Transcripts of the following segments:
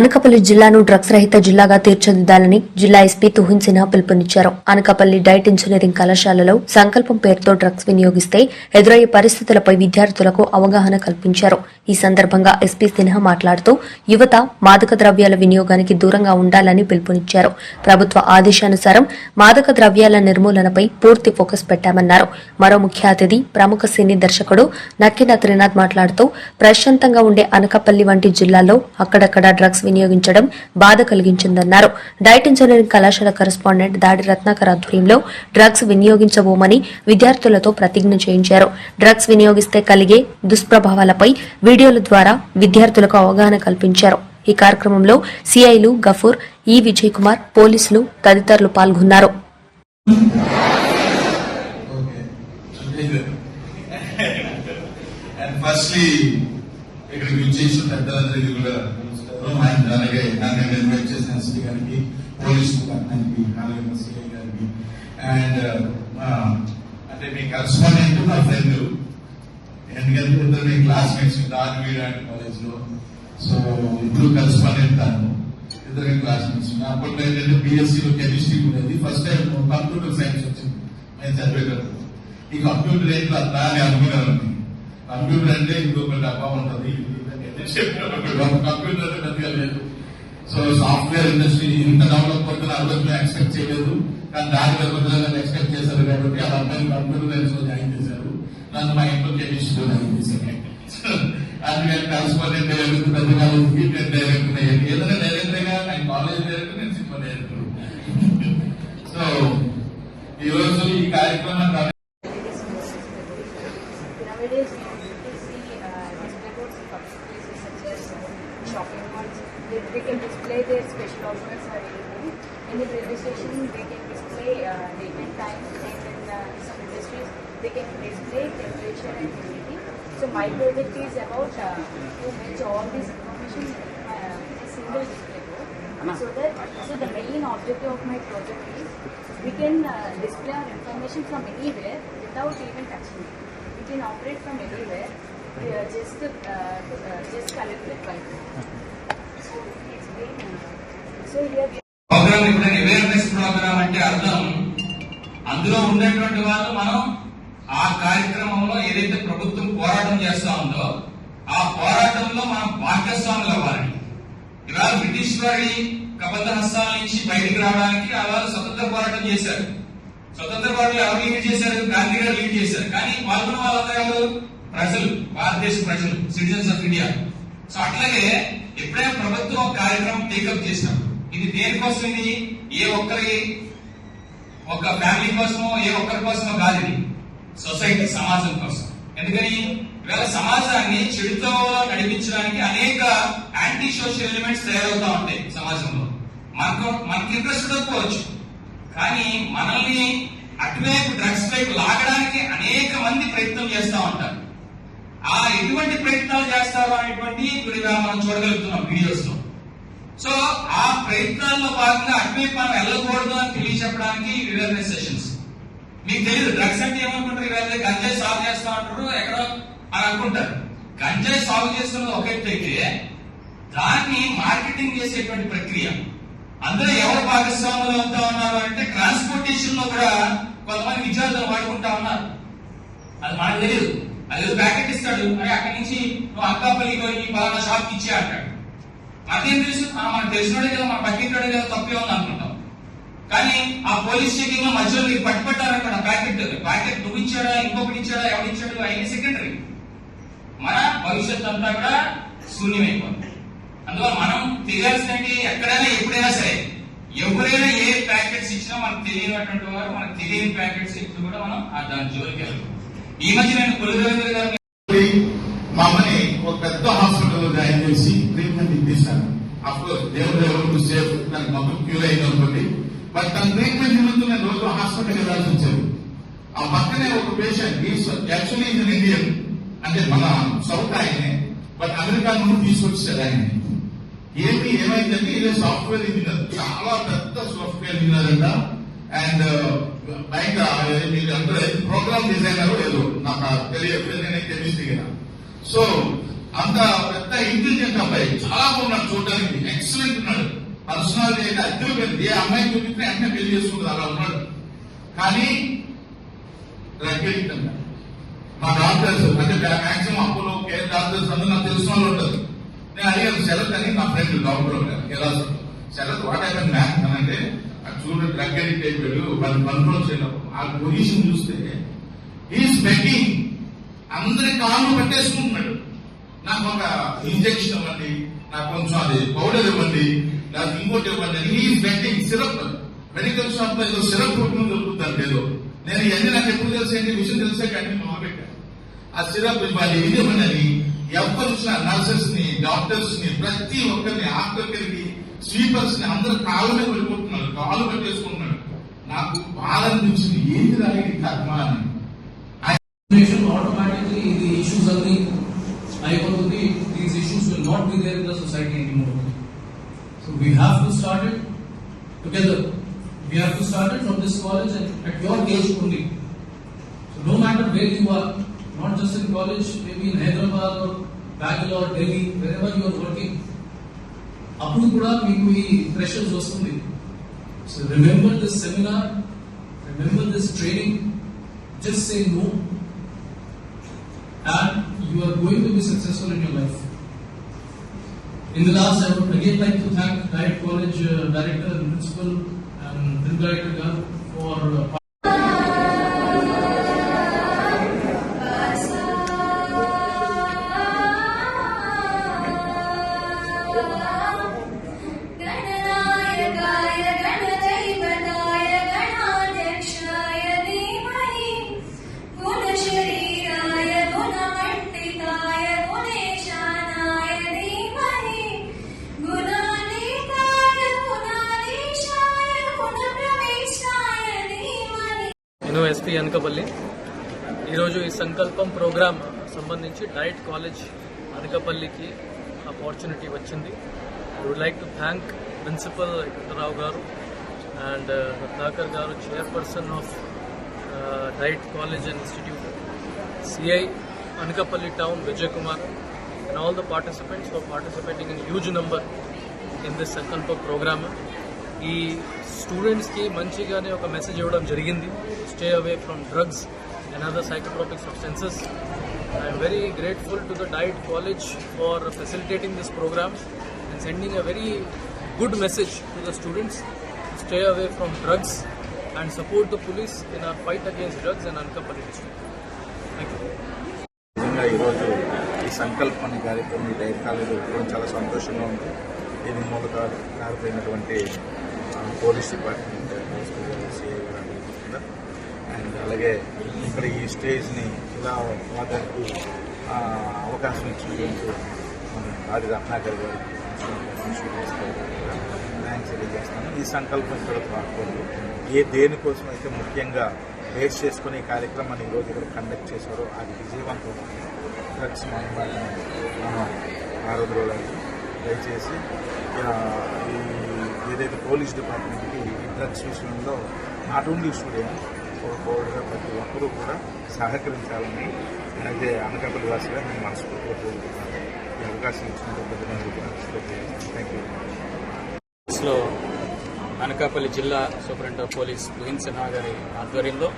అనకాపల్లి జిల్లాను డ్రగ్స్ రహిత జిల్లాగా తీర్చిదిద్దాలని జిల్లా ఎస్పీ తుహిన్ సిన్హా పిలుపునిచ్చారు. అనకాపల్లి డైట్ ఇంజనీరింగ్ కళాశాలలో సంకల్పం పేరుతో డ్రగ్స్ వినియోగిస్తే ఎదురయ్యే పరిస్థితులపై విద్యార్థులకు అవగాహన కల్పించారు. ఈ సందర్భంగా ఎస్పీ సిన్హా మాట్లాడుతూ యువత మాదక ద్రవ్యాల వినియోగానికి దూరంగా ఉండాలని పిలుపునిచ్చారు. ప్రభుత్వ ఆదేశానుసారం మాదక ద్రవ్యాల నిర్మూలనపై పూర్తి ఫోకస్ పెట్టామన్నారు. మరో ముఖ్య అతిథి ప్రముఖ సినీ దర్శకుడు నక్కిన త్రినాథ్ మాట్లాడుతూ ప్రశాంతంగా ఉండే అనకాపల్లి వంటి జిల్లాలో అక్కడక్కడ డ్రగ్స్ వినియోగించడం బాధ కలిగించిందన్నారు. డైట్ ఇంజనీరింగ్ కళాశాల కరెస్పాండెంట్ దాడి రత్నాకర్ ఆధ్వర్యంలో డ్రగ్స్ వినియోగించబోమని విద్యార్థులతో ప్రతిజ్ఞ చేయించారు. డ్రగ్స్ వినియోగిస్తే కలిగే దుష్ప్రభావాలపై వీడియోల ద్వారా విద్యార్థులకు అవగాహన కల్పించారు. ఈ కార్యక్రమంలో సిఐలు గఫూర్ ఈ విజయ్ కుమార్ పోలీసులు తదితరులు పాల్గొన్నారు. ఇక్కడ విచ్చేసిన పెద్దలందరికీ కూడా నమస్కారం అండ్ అలాగే నన్ను ఇన్వైట్ చేసిన ఎస్పీ గారికి పోలీస్ డిపార్ట్మెంట్కి అలాగే మా సిఐ గారికి. అండ్ అంటే మీ కరస్పాండెంట్ నా ఫ్రెండ్ ఎందుకంటే ఇద్దరు మీ క్లాస్మేట్స్ దాని కాలేజ్లో. సో ఇద్దరు కరస్పాండెంట్ తాను ఇద్దరు క్లాస్మేట్స్ అప్పట్లో ఏంటంటే బీఎస్సీ లో కెమిస్ట్రీ ఉండేది. ఫస్ట్ టైం కంప్యూటర్ సైన్స్ వచ్చింది. నేను చదివేటప్పుడు. ఈ కంప్యూటర్ ఏంటి అట్లా అని అనుకున్నాను కంప్యూటర్ అంటే ఇంకొక డబ్బా ఉంటది. కంప్యూటర్ పెద్దగా లేదు. సో సాఫ్ట్వేర్ ఇండస్ట్రీ ఇంత డెవలప్ అవుతున్న అర్థంలో ఎక్స్పెక్ట్ చేయలేదు. కానీ దాని పెద్దగా ఎక్స్పెక్ట్ చేశారు కాబట్టి ఆ అబ్బాయి కంప్యూటర్ సైన్స్ జాయిన్ చేశారు. నన్ను మా ఇంట్లో కెమిస్ట్రీ జాయిన్ చేశారు. అందుకని కరస్పాండెంట్ డైరెక్టర్ పెద్ద కాలేజీకి నేను డైరెక్టర్ అయ్యాను ఏదైనా డైరెక్టర్గా నేను కాలేజ్ డైరెక్టర్ నేను సినిమా డైరెక్టర్. సో ఈ రోజు ఈ కార్యక్రమం special offers or anything. In the station, they can display uh, date and time. And in uh, some industries, they can display temperature and humidity. So my project is about uh, to match all this information in a single display board. So that so the main objective of my project is we can uh, display our information from anywhere without even touching it. We can operate from anywhere. We are just uh, uh, just with Wi-Fi. So programme ఇప్పుడు awareness programme అంటే అర్థం. అందులో ఉండేటువంటి వాళ్ళు మనం ఆ కార్యక్రమంలో ఏదైతే ప్రభుత్వం పోరాటం చేస్తా ఉందో ఆ పోరాటంలో మనం భాగస్వాములు అవ్వాలని ఇవాళ బ్రిటిష్ వారి కబద్ధ హస్తాల నుంచి బయటికి రావడానికి ఆ వాళ్ళు స్వతంత్ర పోరాటం చేశారు. స్వతంత్ర పోరాటం ఎవరు లీడ్ చేశారు? గాంధీ గారు లీడ్ చేశారు. కానీ పాల్గొన్న వాళ్ళందరూ ప్రజలు. భారతదేశ ప్రజలు. సిటిజన్స్ ఆఫ్ ఇండియా సో అట్లాగే ఎప్పుడైనా ప్రభుత్వం కార్యక్రమం టేకప్ చేసినప్పుడు ఇది దేనికోసం ఇది? ఏ ఒక్కరి ఒక ఫ్యామిలీ కోసమో ఏ ఒక్కరి కోసమో కాదు ఇది. సొసైటీ సమాజం కోసం. ఎందుకని? ఇవాళ సమాజాన్ని చెడుతో నడిపించడానికి అనేక యాంటీ సోషల్ ఎలిమెంట్స్ తయారవుతా ఉంటాయి సమాజంలో. మనకు మనకి ఇంట్రెస్ట్ ఉండకపోవచ్చు. కానీ మనల్ని అటువైపు డ్రగ్స్ వైపు లాగడానికి అనేక మంది ప్రయత్నం చేస్తూ ఉంటారు. ఆ ఎటువంటి ప్రయత్నాలు చేస్తారు అనేటువంటి ఇప్పుడు మనం చూడగలుగుతున్నాం వీడియోస్లో. సో ఆ ప్రయత్నాల్లో భాగంగా అటువైపు మనం వెళ్ళకూడదు అని తెలియచెప్పడానికి అవేర్నెస్ సెషన్స్ మీకు తెలియదు డ్రగ్స్ అంటే ఏమనుకుంటారు? ఇవాళ గంజాయి సాగు చేస్తా ఉంటారు ఎక్కడో అని అనుకుంటారు. గంజాయి సాగు చేస్తున్నది ఒక ఎత్తు అయితే దాన్ని మార్కెటింగ్ చేసేటువంటి ప్రక్రియ. అందులో ఎవరు భాగస్వాములు అవుతా ఉన్నారు అంటే ట్రాన్స్పోర్టేషన్లో కూడా కొంతమంది విద్యార్థులు వాడుకుంటా ఉన్నారు. అది మనకు తెలియదు అది ప్యాకెట్ ఇస్తాడు. అరే అక్కడి నుంచి నువ్వు అక్కాపల్లికి పోయి పలానా షాప్ ఇచ్చే అంటాడు. అదేం తెలుసు మన మనకు తెలిసినోడే కదా మన పక్కింటోడే కదా తప్పే ఉంది అనుకుంటాం. కానీ ఆ పోలీస్ చెకింగ్లో మధ్యలో మీరు పట్టుపట్టారక్కడ ప్యాకెట్ ప్యాకెట్ నువ్వు ఇచ్చాడా ఇంకొకటి ఇచ్చాడా ఎవడిచ్చాడు అయిన సెకండరీ మన భవిష్యత్ అంతా కూడా శూన్యమైపోతుంది. అందువల్ల మనం తెలియాల్సినవి ఎక్కడైనా ఎప్పుడైనా సరే ఎవరైనా ఏ ప్యాకెట్స్ ఇచ్చినా మనకు తెలియనటువంటి వారు మనకు తెలియని ప్యాకెట్స్ ఇచ్చి కూడా మనం దాని జోలికి వెళ్తాం ఈ మధ్య నేను కొల్లు గారు మమ్మల్ని ఒక పెద్ద హాస్పిటల్లో జాయిన్ చేసి ట్రీట్మెంట్ ఇప్పించాను అఫ్కోర్స్ దేవుడు ఎవరు సేఫ్ దానికి మొత్తం క్యూర్ అయింది అనుకోండి. బట్ తన ట్రీట్మెంట్ నిమిత్తం నేను రోజు హాస్పిటల్కి వెళ్ళాల్సి వచ్చేది ఆ పక్కనే ఒక పేషెంట్ యాక్చువల్లీ ఇది ఇండియన్ అంటే మన సౌత్ ఆయనే బట్ అమెరికా నుండి తీసుకొచ్చారు ఆయన. ఏమి ఏమైందంటే ఇదే సాఫ్ట్వేర్ ఇంజనీర్ చాలా పెద్ద సాఫ్ట్వేర్ ఇంజనీర్ అంట. అండ్ బయట మీరు అందరూ ప్రోగ్రామ్ డిజైనర్ లేదు నాకు తెలియదు నేనైతే తెలిసి సో అంత పెద్ద ఇంటెలిజెంట్ అబ్బాయి చాలా బాగున్నాడు. పర్సనాలిటీ అయితే అద్దెలు పెద్ద ఏ అమ్మాయి చూపిస్తే వెంటనే పెళ్ళి చేసుకుంటుంది అలా ఉన్నాడు. కానీ రగ్గెడిక్ట్ మా డాక్టర్స్ అంటే మాక్సిమం అప్పులో కేర్ డాక్టర్స్ అందరూ నాకు తెలిసిన వాళ్ళు ఉంటుంది నేను అడిగాను శరత్ అని నా ఫ్రెండ్ డాక్టర్ ఉంటాను ఎలా శరత్ వాట్ ఐ మ్యాథ్ అని అంటే చూడు డ్రగ్ అడిక్ట్ అయిపోయాడు వాళ్ళు కంట్రోల్ చేయడం ఆ పొజిషన్ చూస్తే ఈస్ బెగ్గింగ్. అందరి కాళ్ళు పట్టేసుకుంటున్నాడు. నాకు ఒక ఇంజెక్షన్ ఇవ్వండి నాకు కొంచెం అది పౌడర్ ఇవ్వండి నాకు ఇంకోటి ఇవ్వండి. అని ఈస్ సిరప్ మెడికల్ షాప్లో ఏదో సిరప్ కొట్టుకుని దొరుకుతాను ఏదో నేను ఇవన్నీ నాకు ఎప్పుడు తెలిసాక విషయం తెలిసాక అన్ని మొదలుపెట్టాను ఆ సిరప్ ఇవ్వాలి ఇది ఇవ్వండి ఎవరు నర్సెస్ని డాక్టర్స్ని ప్రతి ఒక్కరిని ఆఫ్టర్కి స్వీపర్స్ని అందరు కాళ్ళు మీద పడిపోతున్నారు. కాళ్ళు పట్టేసుకుంటున్నాడు నాకు బాధ అనిపించింది. ఏంది రాలేదు కర్మ అని? Nation automatically the అన్ని అయిపోతుంది. These issues will not be there in the society anymore. So we have to start it together. We have to start it from this college and at your age only. So no matter where you are, not just in college, maybe in Hyderabad or Bangalore, Delhi, wherever you are working, అప్పుడు కూడా మీకు ఈ pressures వస్తుంది so remember this seminar remember this training just say no and you are going to be successful in your life. in the last, I would again like to thank Diet College uh, Director and Principal and Director Garu for SP Anakapalli. ఈరోజు ఈ Sankalpam programme సంబంధించి DIET college అనకపల్లికి opportunity వచ్చింది. I would like to thank principal Venkatarao garu and Ratnakar garu chairperson of DIET college and institute CI Anakapalli town Vijay Kumar and all the participants for participating in huge number in this Sankalpa programme ఈ స్టూడెంట్స్కి మంచిగానే ఒక message ఇవ్వడం జరిగింది. Stay away from drugs and other psychotropic substances I'm very grateful to the DIET college for facilitating this programme and sending a very good message to the students stay away from drugs and support the police in our fight against drugs and Anakapalli district thank you నిజంగా ఈరోజు ఈ సంకల్ప కార్యక్రమం ఈ diet college చాలా సంతోషంగా ఉంది. దీని మూలక కారిపోయినటువంటి పోలీస్ డిపార్ట్మెంట్ సిఐ గారు కూడా అండ్ అలాగే ఇక్కడ ఈ స్టేజ్ని ఇలా వాదానికి అవకాశం ఇచ్చినందుకు ఆది రత్నాకర్ గారు థ్యాంక్స్ తెలియజేస్తాను. ఈ సంకల్పం ఇక్కడ రాకూడదు ఏ దేనికోసం అయితే ముఖ్యంగా బేస్ చేసుకుని ఈ కార్యక్రమాన్ని ఈరోజు ఇక్కడ కండక్ట్ చేశారో అది విజయవంతం డ్రగ్స్ మనం ఆరోగ్య దయచేసి ఈ ఏదైతే పోలీస్ డిపార్ట్మెంట్కి డ్రగ్స్ విషయంలో నాట్ ఓన్లీ స్టూడెంట్ ప్రతి ఒక్కరూ కూడా సహకరించాలని అయితే అనకాపల్లి వాసిగా నేను మనస్ఫూర్తిగా కోరుకుంటున్నాను. ఈ అవకాశం ఇచ్చినందుకు థ్యాంక్ యూ అనకాపల్లి జిల్లా superintendent of police Tuhin Sinha గారి ఆధ్వర్యంలో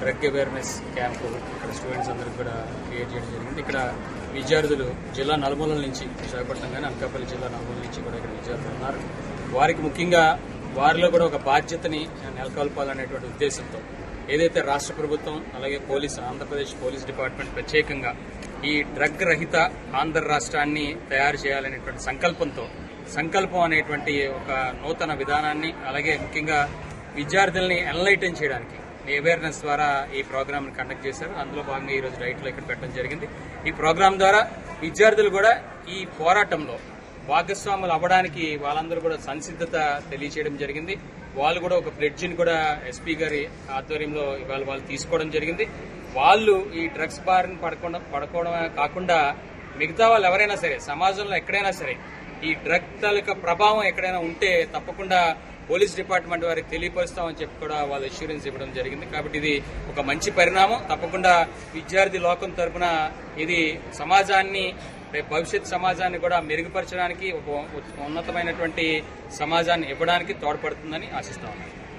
డ్రగ్ అవేర్నెస్ క్యాంపు ఇక్కడ స్టూడెంట్స్ అందరికి కూడా క్రియేట్ చేయడం జరిగింది. ఇక్కడ విద్యార్థులు జిల్లా నలుమూలల నుంచి విశాఖపట్నం కానీ అనకాపల్లి జిల్లా నలుమూలల నుంచి కూడా ఇక్కడ విద్యార్థులు ఉన్నారు. వారికి ముఖ్యంగా వారిలో కూడా ఒక బాధ్యతని నెలకొల్పాలనేటువంటి ఉద్దేశంతో ఏదైతే రాష్ట్ర ప్రభుత్వం అలాగే పోలీస్ ఆంధ్రప్రదేశ్ పోలీస్ డిపార్ట్మెంట్ ప్రత్యేకంగా ఈ డ్రగ్ రహిత ఆంధ్ర రాష్ట్రాన్ని తయారు చేయాలనేటువంటి సంకల్పంతో సంకల్పం అనేటువంటి ఒక నూతన విధానాన్ని అలాగే ముఖ్యంగా విద్యార్థుల్ని ఎన్లైటన్ చేయడానికి అవేర్నెస్ ద్వారా ఈ ప్రోగ్రామ్ని కండక్ట్ చేశారు. అందులో భాగంగా ఈరోజు డైట్లో ఇక్కడ పెట్టడం జరిగింది. ఈ ప్రోగ్రాం ద్వారా విద్యార్థులు కూడా ఈ పోరాటంలో భాగస్వాములు అవ్వడానికి వాళ్ళందరూ కూడా సంసిద్ధత తెలియచేయడం జరిగింది. వాళ్ళు కూడా ఒక ప్లెడ్జిని కూడా ఎస్పీ గారి ఆధ్వర్యంలో ఇవాళ వాళ్ళు తీసుకోవడం జరిగింది. వాళ్ళు ఈ డ్రగ్స్ బారిన పడకుండా పడుకోవడమే కాకుండా మిగతా వాళ్ళు ఎవరైనా సరే సమాజంలో ఎక్కడైనా సరే ఈ డ్రగ్ తాలూకా ప్రభావం ఎక్కడైనా ఉంటే తప్పకుండా పోలీస్ డిపార్ట్మెంట్ వారికి తెలియపరుస్తామని చెప్పి కూడా వాళ్ళు అష్యూరెన్స్ ఇవ్వడం జరిగింది. కాబట్టి ఇది ఒక మంచి పరిణామం. తప్పకుండా విద్యార్థి లోకం తరపున ఇది సమాజాన్ని రేపు భవిష్యత్ సమాజాన్ని కూడా మెరుగుపరచడానికి ఒక ఉన్నతమైనటువంటి సమాజాన్ని ఇవ్వడానికి తోడ్పడుతుందని ఆశిస్తా ఉన్నాను.